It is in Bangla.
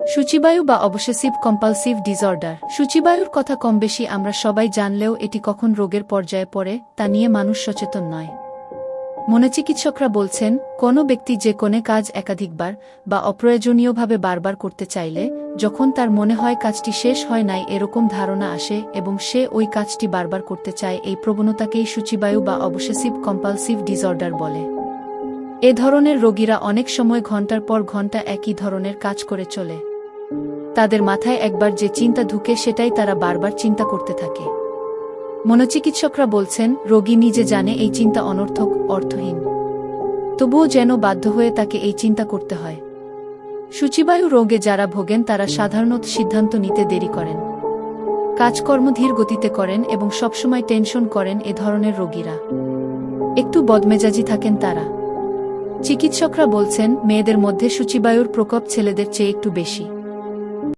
সূচিবায়ু বা অবসেসিভ কম্পালসিভ ডিসঅর্ডার। সূচিবায়ুর কথা কম বেশি আমরা সবাই জানলেও এটি কখন রোগের পর্যায়ে পড়ে, তা নিয়ে মানুষ সচেতন নয়। মনোচিকিৎসকরা বলছেন, কোনো ব্যক্তি যে কোনো কাজ একাধিকবার বা অপ্রয়োজনীয়ভাবে বারবার করতে চাইলে, যখন তার মনে হয় কাজটি শেষ হয় নাই এরকম ধারণা আসে এবং সে ওই কাজটি বারবার করতে চায়, এই প্রবণতাকেই সূচিবায়ু বা অবসেসিভ কম্পালসিভ ডিসঅর্ডার বলে। এ ধরনের রোগীরা অনেক সময় ঘণ্টার পর ঘণ্টা একই ধরনের কাজ করে চলে। তাদের মাথায় একবার যে চিন্তা ঢুকে সেটাই তারা বারবার চিন্তা করতে থাকে। মনোচিকিৎসকরা বলছেন, রোগী নিজে জানে এই চিন্তা অনর্থক, অর্থহীন। তবুও যেন বাধ্য হয়ে তাকে এই চিন্তা করতে হয়। সূচিবায়ু রোগে যারা ভোগেন তারা সাধারণত সিদ্ধান্ত নিতে দেরি করেন। কাজকর্ম ধীর গতিতে করেন এবং সবসময় টেনশন করেন এ ধরনের রোগীরা। একটু বদমেজাজি থাকেন তারা। চিকিৎসকরা বলছেন মেয়েদের মধ্যে সূচিবায়ুর প্রকোপ ছেলেদের চেয়ে একটু বেশি।